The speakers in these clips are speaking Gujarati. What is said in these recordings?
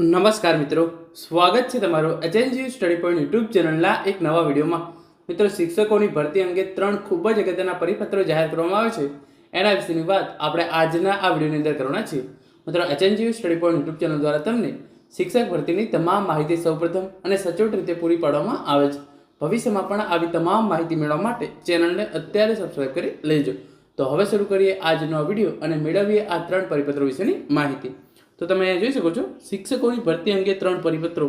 નમસ્કાર મિત્રો. સ્વાગત છે તમારું એચએનજી સ્ટડી પોઈન્ટ યુટ્યુબ ચેનલના એક નવા વિડીયોમાં. મિત્રો, શિક્ષકોની ભરતી અંગે ત્રણ ખૂબ જ અગત્યના પરિપત્રો જાહેર કરવામાં આવે છે. એના વિશેની વાત આપણે આજના આ વિડીયોની અંદર કરવાના છીએ. મિત્રો HNG study point YouTube channel દ્વારા તમને શિક્ષક ભરતીની તમામ માહિતી સૌપ્રથમ અને સચોટ રીતે પૂરી પાડવામાં આવે છે. ભવિષ્યમાં પણ આવી તમામ માહિતી મેળવવા માટે ચેનલને અત્યારે સબસ્ક્રાઇબ કરી લેજો. તો હવે શરૂ કરીએ આજનો આ વીડિયો અને મેળવીએ આ ત્રણ પરિપત્રો વિશેની માહિતી. તો તમે અહીંયા જોઈ શકો છો, શિક્ષકોની ભરતી અંગે ત્રણ પરિપત્રો.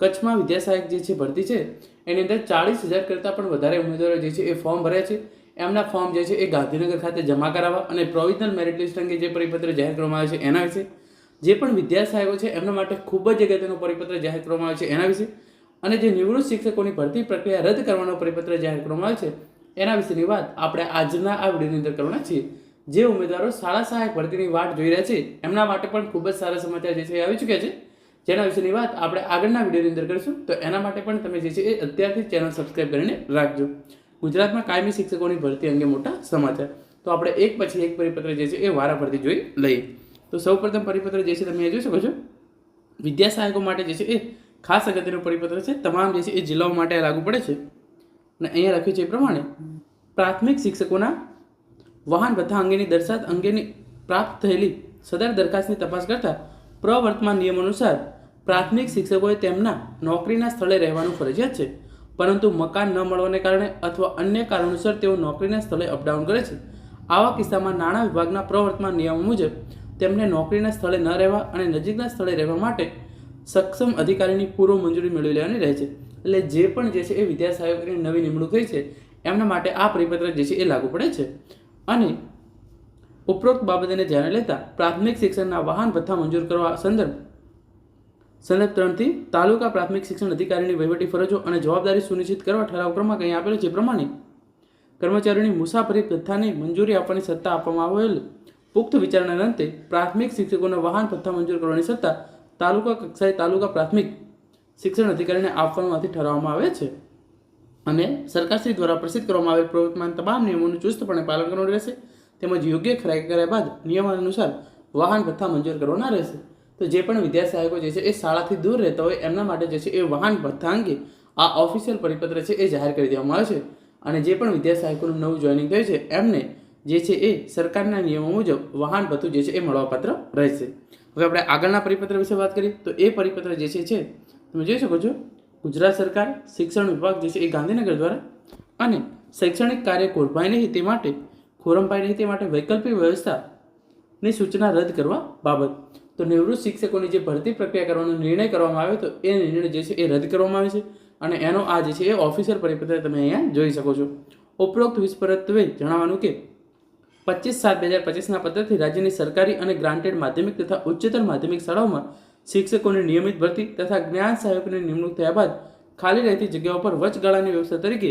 કચ્છમાં વિદ્યાસહાયક જે છે, ભરતી છે, એની અંદર ચાળીસ હજાર કરતાં પણ વધારે ઉમેદવારો જે છે, એ ફોર્મ ભર્યા છે. એમના ફોર્મ જે છે, એ ગાંધીનગર ખાતે જમા કરાવવા અને પ્રોવિઝનલ મેરિટ લિસ્ટ અંગે જે પરિપત્ર જાહેર કરવામાં આવે છે, એના વિશે. જે પણ વિદ્યાસહાયકો છે, એમના માટે ખૂબ જ અગત્યનો પરિપત્ર જાહેર કરવામાં આવે છે, એના વિશે. અને જે નિવૃત્ત શિક્ષકોની ભરતી પ્રક્રિયા રદ કરવાનો પરિપત્ર જાહેર કરવામાં આવે છે, એના વિશેની વાત આપણે આજના આ વિડીયોની અંદર કરવાના છીએ. જે ઉમેદવારો શાળા સહાયક ભરતીની વાટ જોઈ રહ્યા છે, એમના માટે પણ ખૂબ જ સારા સમાચાર જે છે એ આવી ચૂક્યા છે. જેના વિશેની વાત આપણે આગળના વિડીયોની અંદર કરીશું, તો એના માટે પણ તમે જે છે એ અત્યારથી ચેનલ સબસ્ક્રાઈબ કરીને રાખજો. ગુજરાતમાં કાયમી શિક્ષકોની ભરતી અંગે મોટા સમાચાર. તો આપણે એક પછી એક પરિપત્ર જે છે એ વારાફરતી જોઈ લઈએ. તો સૌપ્રથમ પરિપત્ર જે છે તમે એ જોઈ શકો છો. વિદ્યા સહાયકો માટે જે છે એ ખાસ અગત્યનું પરિપત્ર છે. તમામ જે છે એ જિલ્લાઓ માટે લાગુ પડે છે. અને અહીંયા લખ્યું છે એ પ્રમાણે, પ્રાથમિક શિક્ષકોના વાહન ભથ્થા અંગેની દરખાસ્ત અંગેની પ્રાપ્ત થયેલી સદર દરખાસ્તની તપાસ કરતા પ્રવર્તમાન નિયમ અનુસાર પ્રાથમિક શિક્ષકોએ તેમના નોકરીના સ્થળે રહેવાનું ફરજિયાત છે. પરંતુ મકાન ન મળવાને કારણે અથવા અન્ય કારણોસર તેઓ નોકરીના સ્થળે અપડાઉન કરે છે. આવા કિસ્સામાં નાણાં વિભાગના પ્રવર્તમાન નિયમો મુજબ તેમને નોકરીના સ્થળે ન રહેવા અને નજીકના સ્થળે રહેવા માટે સક્ષમ અધિકારીની પૂર્વ મંજૂરી મેળવી લેવાની રહે છે. એટલે જે પણ જે છે એ વિદ્યા સહાયકોની નવી નિમણૂક થઈ છે. એમના માટે આ પરિપત્ર જે છે એ લાગુ પડે છે. અને ઉપરોક્ત બાબતોને ધ્યાને લેતા પ્રાથમિક શિક્ષણના વાહન ભથ્થા મંજૂર કરવા સંદર્ભ સંદર્ભ ત્રણથી તાલુકા પ્રાથમિક શિક્ષણ અધિકારીની વહીવટી ફરજો અને જવાબદારી સુનિશ્ચિત કરવા ઠરાવ ક્રમાંક અહીં આપેલો છે. પ્રમાણે કર્મચારીઓની મુસાફરી ભથ્થાને મંજૂરી આપવાની સત્તા આપવામાં આવેલ. પુખ્ત વિચારણાના અંતે પ્રાથમિક શિક્ષકોના વાહન ભથ્થા મંજૂર કરવાની સત્તા તાલુકા કક્ષાએ તાલુકા પ્રાથમિક શિક્ષણ અધિકારીને આપવામાંથી ઠરાવવામાં આવે છે. અને સરકારશ્રી દ્વારા પ્રસિદ્ધ કરવામાં આવેલ પ્રવર્તમાન તમામ નિયમોનું ચુસ્તપણે પાલન કરવાનું રહેશે. તેમજ યોગ્ય ખરાઈ કર્યા બાદ નિયમાનુસાર વાહન ભથ્થા મંજૂર કરવાના રહેશે. તો જે પણ વિદ્યાર્થી સહાયકો જે છે એ શાળાથી દૂર રહેતા હોય એમના માટે જે છે એ વાહન ભથ્થા અંગે આ ઓફિશિયલ પરિપત્ર છે એ જાહેર કરી દેવામાં આવે છે. અને જે પણ વિદ્યા સહાયકોનું નવું જોઈનિંગ થયું છે એમને જે છે એ સરકારના નિયમો મુજબ વાહન ભથ્થું જે છે એ મળવાપાત્ર રહેશે. હવે આપણે આગળના પરિપત્ર વિશે વાત કરીએ તો એ પરિપત્ર જે છે, તમે જોઈ શકો છો. ગુજરાત સરકાર શિક્ષણ વિભાગ જે છે એ ગાંધીનગર દ્વારા અને શૈક્ષણિક કાર્ય ખોરપાય નહીં તે માટે ખોરમભાઈ નહીં તે માટે વૈકલ્પિક વ્યવસ્થાની સૂચના રદ કરવા બાબત. તો નિવૃત્ત શિક્ષકોની જે ભરતી પ્રક્રિયા કરવાનો નિર્ણય કરવામાં આવ્યો તો એ નિર્ણય જે છે એ રદ કરવામાં આવે છે અને એનો આ જે છે એ ઓફિસર પરિપત્ર તમે અહીંયા જોઈ શકો છો. ઉપરોક્ત વિસ્પરત્વે જણાવવાનું કે, પચીસ સાત બે હજાર પચીસના પત્રથી રાજ્યની સરકારી અને ગ્રાન્ટેડ માધ્યમિક તથા ઉચ્ચતર માધ્યમિક શાળાઓમાં શિક્ષકોની નિયમિત ભરતી તથા જ્ઞાન સહાયકોની નિમણૂક થયા બાદ ખાલી રહેતી જગ્યાઓ પર વચગાળાની વ્યવસ્થા તરીકે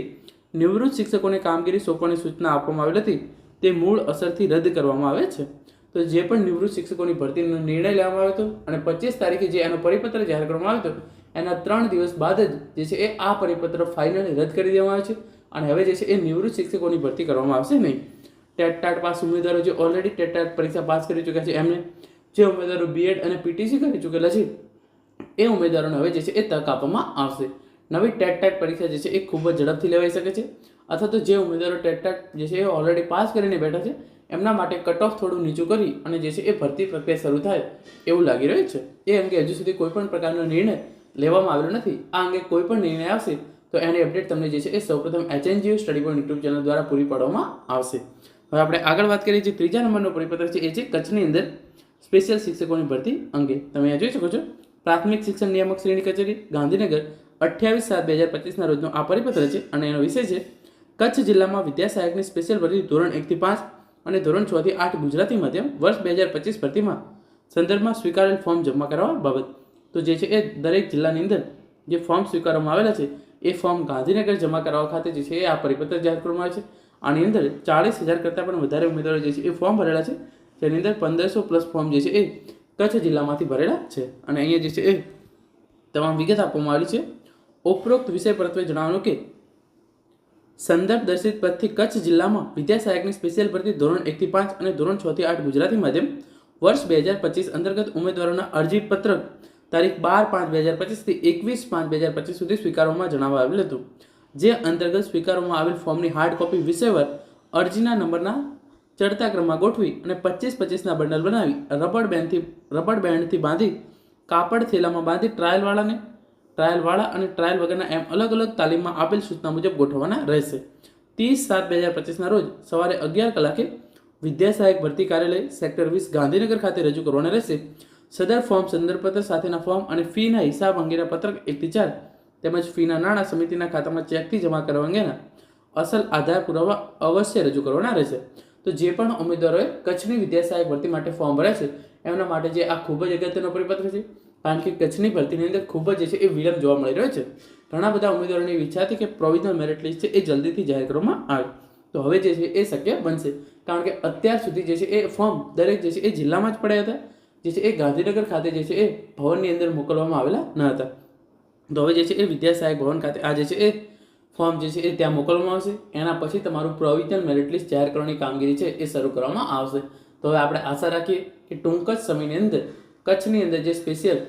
નિવૃત્ત શિક્ષકોને કામગીરી સોંપવાની સૂચના આપવામાં આવેલ હતી. તે મૂળ અસરથી રદ કરવામાં આવે છે. તો જે પણ નિવૃત્ત શિક્ષકોની ભરતીનો નિર્ણય લેવામાં આવ્યો હતો અને પચીસ તારીખે જે એનો પરિપત્ર જાહેર કરવામાં આવ્યો હતો, એના ત્રણ દિવસ બાદ જ જે છે એ આ પરિપત્ર ફાઇનલી રદ કરી દેવામાં આવે છે અને હવે જે છે એ નિવૃત્ત શિક્ષકોની ભરતી કરવામાં આવશે નહીં. ટેટ ટાટ પાસ ઉમેદવારો જે ઓલરેડી ટેટ ટાટ પરીક્ષા પાસ કરી ચૂક્યા છે એમને જે ઉમેદવારો બીએડ અને પીટીસી કરી ચૂકેલા છે, એ ઉમેદવારોને હવે જે છે એ તક આપવામાં આવશે. નવી ટેટ ટેટ પરીક્ષા જે છે એ ખૂબ જ ઝડપથી લેવાઈ શકે છે, અથવા તો જે ઉમેદવારો ટેટ ટેટ જે છે એ ઓલરેડી પાસ કરીને બેઠા છે, એમના માટે કટ ઓફ થોડું નીચું કરી અને જે છે એ ભરતી પ્રક્રિયા શરૂ થાય એવું લાગી રહ્યું છે. એ અંગે હજુ સુધી કોઈ પણ પ્રકારનો નિર્ણય લેવામાં આવેલો નથી. આ અંગે કોઈ પણ નિર્ણય આવશે તો એની અપડેટ તમને જે છે એ સૌપ્રથમ HNGO study point YouTube channel દ્વારા પૂરી પાડવામાં આવશે. હવે આપણે આગળ વાત કરીએ જે ત્રીજા નંબરનો પરિપત્ર છે, એ છે કચ્છની અંદર સ્પેશિયલ શિક્ષકોની ભરતી અંગે તમે અહીંયા જોઈ શકો છો. પ્રાથમિક શિક્ષણ નિયામક શ્રેણી કચેરી, ગાંધીનગર, અઠ્યાવીસ સાત બે હજાર પચીસના રોજનો આ પરિપત્ર છે અને એનો વિષય છે કચ્છ જિલ્લામાં વિદ્યા સહાયકની સ્પેશિયલ ભરતી ધોરણ એકથી પાંચ અને ધોરણ છથી આઠ ગુજરાતી માધ્યમ વર્ષ બે હજાર પચીસ ભરતીમાં સંદર્ભમાં સ્વીકારેલ ફોર્મ જમા કરાવવા બાબત. તો જે છે એ દરેક જિલ્લાની અંદર જે ફોર્મ સ્વીકારવામાં આવેલા છે, એ ફોર્મ ગાંધીનગર જમા કરાવવા ખાતે જે છે એ આ પરિપત્ર જાહેર કરવામાં આવે છે. આની અંદર ચાળીસ હજાર કરતાં પણ વધારે ઉમેદવારો જે છે એ ફોર્મ ભરેલા છે. જેની અંદર પંદરસો પ્લસ ફોર્મ જે છે એ કચ્છ જિલ્લામાંથી ભરેલા છે. અને અહીંયા જે છે એ તમામ વિગત આપવામાં આવી છે. ઉપરોક્ત વિષય પરત્વે જણાવ્યું કે સંદર્ભ દર્શિત પરથી કચ્છ જિલ્લામાં વિદ્યા સહાયકની સ્પેશિયલ ભરતી ધોરણ એકથી પાંચ અને ધોરણ છથી આઠ ગુજરાતી માધ્યમ વર્ષ બે હજાર પચીસ અંતર્ગત ઉમેદવારોના અરજી પત્રક તારીખ બાર પાંચ બે હજાર પચીસથી એકવીસ પાંચ બે હજાર પચીસ સુધી સ્વીકારવામાં જણાવવા આવેલ હતું. જે અંતર્ગત સ્વીકારવામાં આવેલ ફોર્મની હાર્ડ કોપી વિષયવર અરજીના નંબરના ચડતા ક્રમમાં ગોઠવી અને પચીસ પચીસના બંડલ બનાવી રબડ બેન્ડથી રબડ બેન્ડથી બાંધી કાપડ થેલામાં બાંધી ટ્રાયલવાળાને ટ્રાયલવાળા અને ટ્રાયલ વગરના એમ અલગ અલગ તાલીમમાં આપેલ સૂચના મુજબ ગોઠવવાના રહેશે. ત્રીસ સાત બે હજાર પચીસના રોજ સવારે અગિયાર કલાકે વિદ્યા સહાયક ભરતી કાર્યાલય સેક્ટર વીસ ગાંધીનગર ખાતે રજૂ કરવાના રહેશે. સદર ફોર્મ સંદર્ભપત્ર સાથેના ફોર્મ અને ફીના હિસાબ અંગેના પત્રક એકથી ચાર તેમજ ફીના નાણાં સમિતિના ખાતામાં ચેકથી જમા કરવા અંગેના અસલ આધાર પુરાવા અવશ્ય રજૂ કરવાના રહેશે. તો જે પણ ઉમેદવારોએ કચ્છની વિદ્યા સહાયક ભરતી માટે ફોર્મ ભર્યા છે, એમના માટે જે આ ખૂબ જ અગત્યનો પરિપત્ર છે, કારણ કે કચ્છની ભરતીની અંદર ખૂબ જ છે એ વિલંબ જોવા મળી રહ્યો છે. ઘણા બધા ઉમેદવારોની ઈચ્છા હતી કે પ્રોવિઝનલ મેરિટ લિસ્ટ છે એ જલ્દીથી જાહેર કરવામાં આવે. તો હવે જે છે એ શક્ય બનશે, કારણ કે અત્યાર સુધી જે છે એ ફોર્મ દરેક જે છે એ જિલ્લામાં જ પડ્યા હતા. જે છે એ ગાંધીનગર ખાતે જે છે એ ભવનની અંદર મોકલવામાં આવેલા ન હતા. તો હવે જે છે એ વિદ્યા સહાયક ભવન ખાતે આ જે છે એ ફોર્મ જે છે એ ત્યાં મોકલવામાં આવશે. એના પછી તમારું પ્રોવિઝન મેરિટ લિસ્ટ જાહેર કરવાની કામગીરી છે એ શરૂ કરવામાં આવશે. તો હવે આપણે આશા રાખીએ કે ટૂંક જ સમયની અંદર, કચ્છની અંદર જે સ્પેશિયલ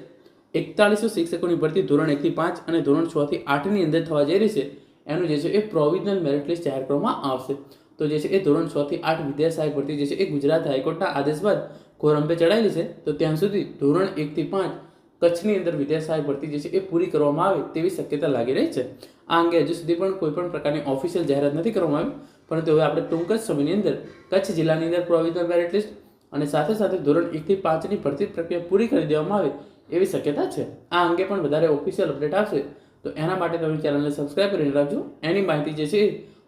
એકતાળીસો શિક્ષકોની ભરતી ધોરણ એકથી પાંચ અને ધોરણ છથી આઠની અંદર થવા જઈ રહી છે, એનું જે છે એ પ્રોવિઝનલ મેરિટ લિસ્ટ જાહેર કરવામાં આવશે. તો જે છે એ ધોરણ છથી આઠ વિદ્યા સહાયક ભરતી જે છે એ ગુજરાત હાઈકોર્ટના આદેશ બાદ કોરંબે ચડાયેલી છે. તો ત્યાં સુધી ધોરણ એકથી પાંચ કચ્છની અંદર વિદ્યા સહાય ભરતી જે છે એ પૂરી કરવામાં આવે તેવી શક્યતા લાગી રહી છે. આ અંગે હજુ સુધી પણ કોઈ પણ પ્રકારની ઓફિશિયલ જાહેરાત નથી કરવામાં આવી, પરંતુ હવે આપણે ટૂંક જ સમયની અંદર કચ્છ જિલ્લાની અંદર પ્રોવિઝનલ મેરિટ લિસ્ટ અને સાથે સાથે ધોરણ એકથી પાંચની ભરતી પ્રક્રિયા પૂરી કરી દેવામાં આવે એવી શક્યતા છે. આ અંગે પણ વધારે ઓફિશિયલ અપડેટ આવશે તો એના માટે તમે ચેનલને સબસ્ક્રાઈબ કરીને રાખજો. એની માહિતી જે છે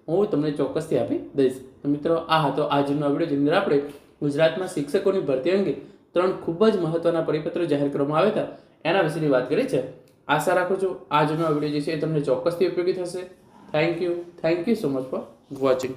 હું તમને ચોક્કસથી આપી દઈશ. મિત્રો, આ હતો આજનો વીડિયો, જેની અંદર આપણે ગુજરાતમાં શિક્ષકોની ભરતી અંગે ત્રણ ખૂબ જ મહત્વના પરિપત્રો જાહેર કરવામાં આવ્યા હતા. એના વિશેની વાત કરી છે આશા રાખું છું આજનો વીડિયો જે છે એ તમને ચોક્કસથી ઉપયોગી થશે. Thank you thank you so much for watching